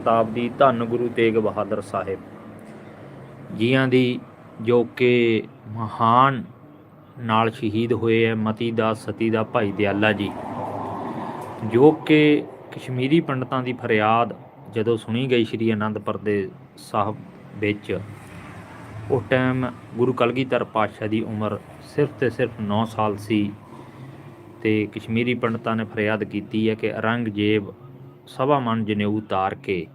ਸ਼ਤਾਬਦੀ ਧੰਨ ਗੁਰੂ ਤੇਗ ਬਹਾਦਰ ਸਾਹਿਬ। ਜੀਆਂ ਦੀ ਜੋ ਕਿ ਮਹਾਨ ਨਾਲ ਸ਼ਹੀਦ ਹੋਏ ਹੈ ਮਤੀ ਦਾ, ਸਤੀ ਦਾ ਭਾਈ ਦਿਆਲਾ ਜੀ, ਜੋ ਕਿ ਕਸ਼ਮੀਰੀ ਪੰਡਤਾਂ ਦੀ ਫਰਿਆਦ ਜਦੋਂ ਸੁਣੀ ਗਈ ਸ੍ਰੀ ਅਨੰਦਪੁਰ ਦੇ ਸਾਹਿਬ ਵਿੱਚ ਉਸ ਟਾਈਮ ਗੁਰੂ ਕਲਗੀਧਰ ਪਾਤਸ਼ਾਹ ਦੀ ਉਮਰ ਸਿਰਫ ਤੇ ਸਿਰਫ 9 ਸਾਲ ਸੀ ਤੇ ਕਸ਼ਮੀਰੀ ਪੰਡਤਾਂ ਨੇ ਫਰਿਆਦ ਕੀਤੀ ਹੈ ਕਿ ਔਰੰਗਜ਼ੇਬ ਸਭਾ ਮਨ ਜਨੇਊ ਉਤਾਰ ਕੇ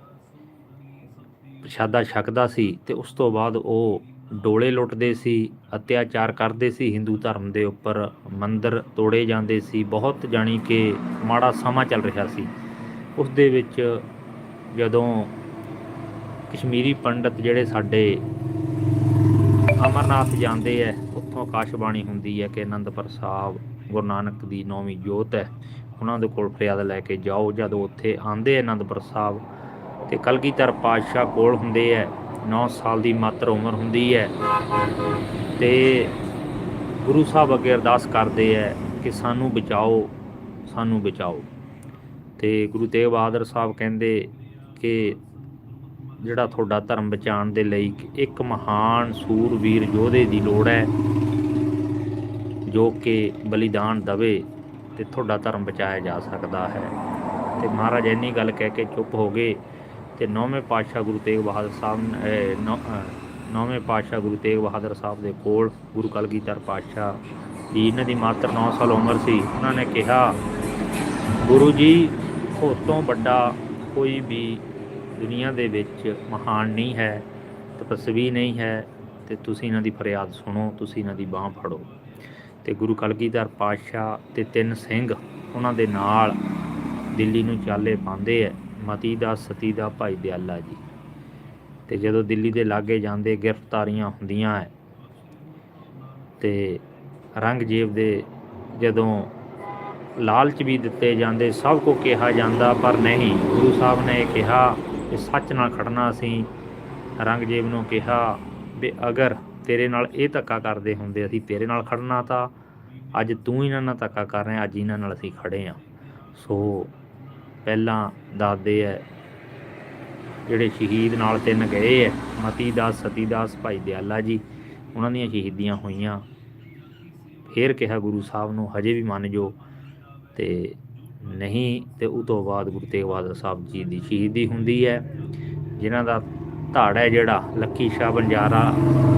ਪ੍ਰਸ਼ਾਦਾ ਛਕਦਾ ਸੀ ਤੇ ਉਸ ਤੋਂ ਬਾਅਦ ਉਹ ਡੋਲੇ ਲੁੱਟਦੇ ਸੀ, ਅਤਿਆਚਾਰ ਕਰਦੇ ਸੀ, ਹਿੰਦੂ ਧਰਮ ਦੇ ਉੱਪਰ ਮੰਦਰ ਤੋੜੇ ਜਾਂਦੇ ਸੀ, ਬਹੁਤ ਜਾਣੀ ਕਿ ਮਾੜਾ ਸਮਾਂ ਚੱਲ ਰਿਹਾ ਸੀ। ਉਸ ਦੇ ਵਿੱਚ ਜਦੋਂ ਕਸ਼ਮੀਰੀ ਪੰਡਤ ਜਿਹੜੇ ਸਾਡੇ ਅਮਰਨਾਥ ਜਾਂਦੇ ਐ, ਉੱਥੋਂ ਆਕਾਸ਼ਬਾਣੀ ਹੁੰਦੀ ਹੈ ਕਿ ਅਨੰਦਪੁਰ ਸਾਹਿਬ ਗੁਰੂ ਨਾਨਕ ਦੀ ਨੌਵੀਂ ਜੋਤ ਹੈ। ਉਹਨਾਂ ਦੇ ਕੋਲ ਫਰਿਆਦ ਲੈ ਕੇ ਜਾਓ, ਜਦੋਂ ਉੱਥੇ ਆਂਦੇ ਅਨੰਦਪੁਰ ਸਾਹਿਬ ਤੇ ਕਲਗੀਧਰ ਪਾਤਸ਼ਾਹ ਕੋਲ ਹੁੰਦੇ ਐ 9 ਸਾਲ ਦੀ ਮਾਤਰ ਉਮਰ ਹੁੰਦੀ ਹੈ ਤੇ ਗੁਰੂ ਸਾਹਿਬ ਅੱਗੇ ਅਰਦਾਸ ਕਰਦੇ ਐ ਕਿ ਸਾਨੂੰ ਬਚਾਓ ਸਾਨੂੰ ਬਚਾਓ। ਤੇ ਗੁਰੂ ਤੇਗ ਬਹਾਦਰ ਸਾਹਿਬ ਕਹਿੰਦੇ ਕਿ ਜਿਹੜਾ ਤੁਹਾਡਾ ਧਰਮ ਬਚਾਉਣ ਦੇ ਲਈ ਇੱਕ ਮਹਾਨ ਸੂਰਵੀਰ ਯੋਧੇ ਦੀ ਲੋੜ ਹੈ ਜੋ ਕਿ ਬਲੀਦਾਨ ਦਵੇ ਤੇ ਤੁਹਾਡਾ ਧਰਮ ਬਚਾਇਆ ਜਾ ਸਕਦਾ ਹੈ। ਤੇ ਮਹਾਰਾਜ ਇੰਨੀ ਗੱਲ ਕਹਿ ਕੇ ਚੁੱਪ ਹੋ ਗਏ ਤੇ ਨੌਵੇਂ ਪਾਤਸ਼ਾਹ ਗੁਰੂ ਤੇਗ ਬਹਾਦਰ ਸਾਹਿਬ ਨੌ- ਨੌਵੇਂ ਪਾਤਸ਼ਾਹ ਗੁਰੂ ਤੇਗ ਬਹਾਦਰ ਸਾਹਿਬ ਦੇ ਕੋਲ ਗੁਰੂ ਕਲਗੀਧਰ ਪਾਤਸ਼ਾਹ ਜੀ, ਇਹਨਾਂ ਦੀ ਮਾਤਰ 9 ਸਾਲ ਉਮਰ ਸੀ। ਉਹਨਾਂ ਨੇ ਕਿਹਾ, ਗੁਰੂ ਜੀ, ਉਸ ਤੋਂ ਵੱਡਾ ਕੋਈ ਵੀ ਦੁਨੀਆ ਦੇ ਵਿੱਚ ਮਹਾਨ ਨਹੀਂ ਹੈ, ਤਪਸਵੀ ਨਹੀਂ ਹੈ, ਤੇ ਤੁਸੀਂ ਇਹਨਾਂ ਦੀ ਫਰਿਆਦ ਸੁਣੋ, ਤੁਸੀਂ ਇਹਨਾਂ ਦੀ ਬਾਹ ਫੜੋ। ਤੇ ਗੁਰੂ ਕਲਗੀਧਰ ਪਾਤਸ਼ਾਹ ਤੇ ਤਿੰਨ ਸਿੰਘ ਉਹਨਾਂ ਦੇ ਨਾਲ ਦਿੱਲੀ ਨੂੰ ਚਾਲੇ ਪਾਉਂਦੇ ਐ ਮਤੀ ਦਾ, ਸਤੀ ਦਾ, ਭਾਈ ਦਿਆਲਾ ਜੀ। ਤੇ ਜਦੋਂ ਦਿੱਲੀ ਦੇ ਲਾਗੇ ਜਾਂਦੇ ਗ੍ਰਿਫਤਾਰੀਆਂ ਹੁੰਦੀਆਂ ਐ, ਤੇ ਰੰਗਜੀਤ ਦੇ ਜਦੋਂ ਲਾਲਚ ਵੀ ਦਿੱਤੇ ਜਾਂਦੇ, ਸਭ ਕੋ ਕਿਹਾ ਜਾਂਦਾ, ਪਰ ਨਹੀਂ, ਗੁਰੂ ਸਾਹਿਬ ਨੇ ਇਹ ਕਿਹਾ ਕਿ ਸੱਚ ਨਾਲ ਖੜਨਾ ਅਸੀਂ ਰੰਗਜੀਤ ਨੂੰ ਕਿਹਾ, ਵੀ ਅਗਰ ਤੇਰੇ ਨਾਲ ਇਹ ਧੱਕਾ ਕਰਦੇ ਹੁੰਦੇ ਅਸੀਂ, ਤੇਰੇ ਨਾਲ ਖੜਨਾ ਤਾਂ ਅੱਜ ਤੂੰ ਇਹਨਾਂ ਨਾਲ ਧੱਕਾ ਕਰ ਰਿਹਾ, ਅੱਜ ਇਹਨਾਂ ਨਾਲ ਅਸੀਂ ਖੜੇ ਆ ਸੋ ਪਹਿਲਾਂ ਦਾਦੇ ਐ ਜਿਹੜੇ ਸ਼ਹੀਦ ਨਾਲ ਤਿੰਨ ਗਏ ਐ ਮਤੀ ਦਾਸ ਸਤੀ ਦਾਸ ਭਾਈ ਦਿਆਲਾ ਜੀ, ਉਹਨਾਂ ਦੀਆਂ ਸ਼ਹੀਦੀਆਂ ਹੋਈਆਂ। ਫੇਰ ਕਿਹਾ ਗੁਰੂ ਸਾਹਿਬ ਨੂੰ, ਹਜੇ ਵੀ ਮੰਨ ਜੋ। ਤੇ ਨਹੀਂ ਤੇ ਉਹ ਤੋਂ ਬਾਅਦ ਗੁਰੂ ਤੇਗ ਬਹਾਦਰ ਸਾਹਿਬ ਜੀ ਦੀ ਸ਼ਹੀਦੀ ਹੁੰਦੀ ਹੈ, ਜਿਨ੍ਹਾਂ ਦਾ ਧੜ ਹੈ ਜਿਹੜਾ ਲੱਕੀ ਸ਼ਾਹ ਬੰਜਾਰਾ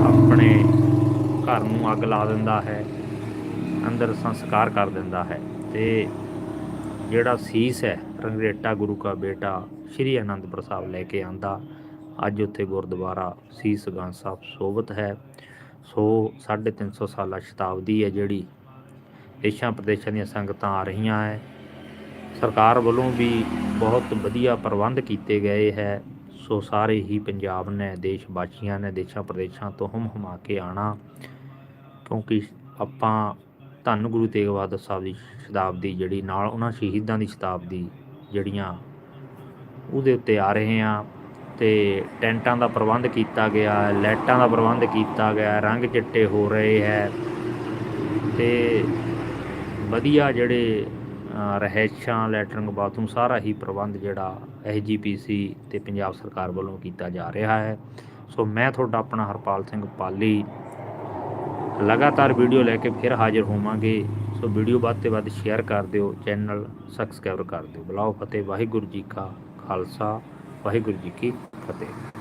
ਆਪਣੇ ਘਰ ਨੂੰ ਅੱਗ ਲਾ ਦਿੰਦਾ ਹੈ, ਅੰਦਰ ਸੰਸਕਾਰ ਕਰ ਦਿੰਦਾ ਹੈ ਤੇ ਜਿਹੜਾ ਸੀਸ ਹੈ, ਰੰਗਰੇਟਾ ਗੁਰੂ ਕਾ ਬੇਟਾ ਸ਼੍ਰੀ ਅਨੰਦਪੁਰ ਸਾਹਿਬ ਲੈ ਕੇ ਆਂਦਾ। ਅੱਜ ਉੱਥੇ ਗੁਰਦੁਆਰਾ ਸੀਸ ਗੰਜ ਸਾਹਿਬ ਸੋਭਤ ਹੈ। ਸੋ 350 ਸਾਲਾ ਸ਼ਤਾਬਦੀ ਹੈ ਜਿਹੜੀ ਦੇਸ਼ਾਂ ਪ੍ਰਦੇਸ਼ਾਂ ਦੀਆਂ ਸੰਗਤਾਂ ਆ ਰਹੀਆਂ ਹੈ। ਸਰਕਾਰ ਵੱਲੋਂ ਵੀ ਬਹੁਤ ਵਧੀਆ ਪ੍ਰਬੰਧ ਕੀਤੇ ਗਏ ਹੈ। ਸੋ ਸਾਰੇ ਹੀ ਪੰਜਾਬ ਨੇ ਦੇਸ਼ ਵਾਸੀਆਂ ਨੇ, ਦੇਸ਼ਾਂ ਪ੍ਰਦੇਸ਼ਾਂ ਤੋਂ ਹਮ ਹਮਾ ਕੇ ਆਣਾ। ਕਿਉਂਕਿ ਆਪਾਂ ਧੰਨ ਗੁਰੂ ਤੇਗ ਬਹਾਦਰ ਸਾਹਿਬ ਦੀ ਸ਼ਤਾਬਦੀ ਜਿਹੜੀ, ਨਾਲ ਉਹਨਾਂ ਸ਼ਹੀਦਾਂ ਦੀ ਸ਼ਤਾਬਦੀ ਜਿਹੜੀਆਂ ਉਹਦੇ ਉੱਤੇ ਆ ਰਹੇ ਆ ਤੇ ਟੈਂਟਾਂ ਦਾ ਪ੍ਰਬੰਧ ਕੀਤਾ ਗਿਆ, ਲਾਈਟਾਂ ਦਾ ਪ੍ਰਬੰਧ ਕੀਤਾ ਗਿਆ, ਰੰਗ ਚਿੱਟੇ ਹੋ ਰਹੇ ਹੈ। ਤੇ ਵਧੀਆ ਜਿਹੜੇ ਰਹਿائشਾਂ ਲੈਟਰਨ ਬਾਥਰੂਮ ਸਾਰਾ ਹੀ ਪ੍ਰਬੰਧ ਜਿਹੜਾ ਐੱਚ ਜੀ ਪੀ ਸੀ ਤੇ ਪੰਜਾਬ ਸਰਕਾਰ ਵੱਲੋਂ ਕੀਤਾ ਜਾ ਰਿਹਾ ਹੈ। ਸੋ ਮੈਂ ਤੁਹਾਡਾ ਆਪਣਾ ਹਰਪਾਲ ਸਿੰਘ ਪਾਲੀ ਲਗਾਤਾਰ ਵੀਡੀਓ ਲੈ ਕੇ ਫਿਰ ਹਾਜ਼ਰ ਹੋਵਾਂਗੇ। ਸੋ ਵੀਡੀਓ ਵੱਧ ਤੋਂ ਵੱਧ ਸ਼ੇਅਰ ਕਰ ਦਿਓ, ਚੈਨਲ ਸਬਸਕ੍ਰਾਈਬ ਕਰ ਦਿਓ। ਬੁਲਾਓ ਫਤਿਹ, ਵਾਹਿਗੁਰੂ ਜੀ ਕਾ ਖਾਲਸਾ, ਵਾਹਿਗੁਰੂ ਜੀ ਕੀ ਫਤਿਹ।